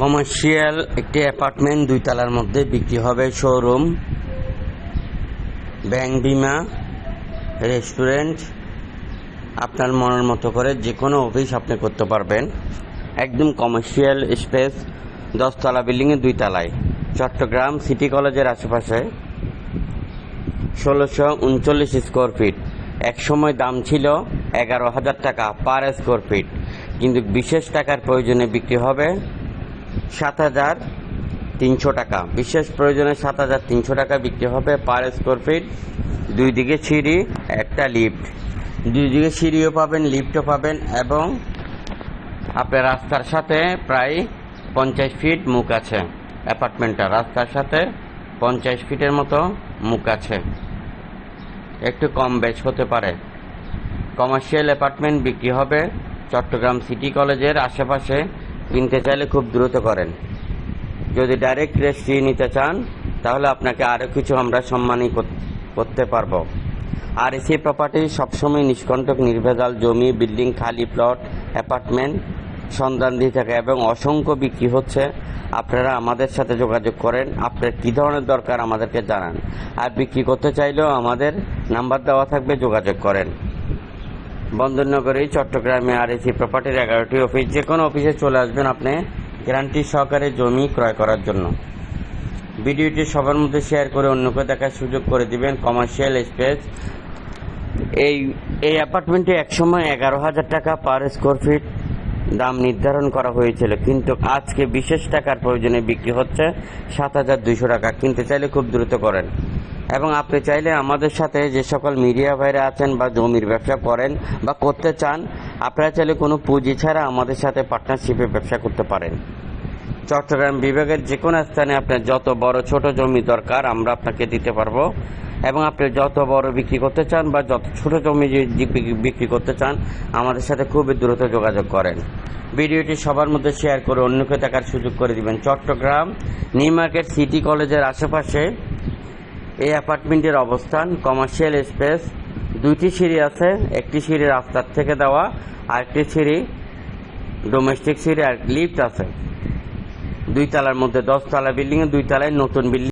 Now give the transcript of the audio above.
Commercial একটি apartment দুই তলার মধ্যে বিক্রি হবে, শোরুম, ব্যাংক বিমা, রেস্টুরেন্ট, আপনার মনের মতো করে যে কোনো অফিস আপনি করতে পারবেন। একদম কমার্শিয়াল স্পেস, দশতলা বিল্ডিংয়ে দুই তলায়। চট্টগ্রাম সিটি কলেজের আশেপাশে ষোলোশো উনচল্লিশ স্কোয়ার ফিট। এক সময় দাম ছিল এগারো হাজার টাকা পার স্কোয়ার ফিট। কিন্তু বিশেষ টাকার প্রয়োজনে বিক্রি হবে সাত হাজার তিনশো টাকা। বিশেষ প্রয়োজনে সাত হাজার তিনশো টাকা বিক্রি হবে পার স্কোয়ার ফিট দুই দিকে সিঁড়ি, একটা লিফট দুই দিকে সিঁড়িও পাবেন লিফটও পাবেন এবং আপনার রাস্তার সাথে প্রায় পঞ্চাশ ফিট মুখ আছে। অ্যাপার্টমেন্টটা রাস্তার সাথে পঞ্চাশ ফিটের মতো মুখ আছে। একটু কম বেশ হতে পারে। কমার্শিয়াল অ্যাপার্টমেন্ট বিক্রি হবে চট্টগ্রাম সিটি কলেজের আশেপাশে। কিনতে চাইলে খুব দ্রুত করেন। যদি ডাইরেক্ট রেজিস্ট্রি নিতে চান, তাহলে আপনাকে আরও কিছু আমরা সম্মানী কর- করতে পারব। আর এসি প্রপার্টি সবসময় নিষ্কণ্টক, নির্ভেজাল জমি বিল্ডিং খালি প্লট অ্যাপার্টমেন্ট সন্ধান দিয়ে থাকে এবং অসংখ্য বিক্রি হচ্ছে। আপনারা আমাদের সাথে যোগাযোগ করেন। আপনার কী ধরনের দরকার আমাদেরকে জানান। আর বিক্রি করতে চাইলেও আমাদের নাম্বার দেওয়া থাকবে, যোগাযোগ করেন। বন্দরনগরে, চট্টগ্রামে আর এসি প্রপার্টির এগারোটি অফিস যে কোনো অফিসে চলে আসবেন আপনি গ্যারান্টি সহকারে জমি ক্রয় করার জন্য। ভিডিওটি সবার মধ্যে শেয়ার করে অন্যকে দেখার সুযোগ করে দিবেন কমার্শিয়াল স্পেস এই এই অ্যাপার্টমেন্টে একসময় এগারো হাজার টাকা পার স্কোয়ার ফিট দাম নির্ধারণ করা হয়েছিল, কিন্তু আজকে বিশেষ টাকার প্রয়োজনে বিক্রি হচ্ছে সাত হাজার দুইশো টাকা। কিনতে চাইলে খুব দ্রুত করেন। এবং আপনি চাইলে আমাদের সাথে যে সকল মিডিয়া ভাইরা আছেন বা জমির ব্যবসা করেন বা করতে চান, আপনারা চাইলে কোনো পুঁজি ছাড়া আমাদের সাথে পার্টনারশিপে ব্যবসা করতে পারেন। চট্টগ্রাম বিভাগের যে কোনো স্থানে আপনার যত বড় ছোট জমি দরকার, আমরা আপনাকে দিতে পারব। এবং আপনি যত বড় বিক্রি করতে চান বা যত ছোট জমি বিক্রি- করতে চান, আমাদের সাথে খুবই দ্রুত যোগাযোগ করেন। ভিডিওটি সবার মধ্যে শেয়ার করে অন্যকে দেখার সুযোগ করে দিবেন। চট্টগ্রাম নিউ মার্কেট সিটি কলেজের আশেপাশে এই অ্যাপার্টমেন্টের অবস্থান কমার্শিয়াল স্পেস। দুইটি সিঁড়ি আছে, একটি সিঁড়ি রাস্তার থেকে দেওয়া, আরেকটি সিঁড়ি ডোমেস্টিক সিঁড়ি আর লিফট আছে। দুই তালার মধ্যে দশ বিল্ডিংয়ে দুই তালায় নতুন বিল্ডিং।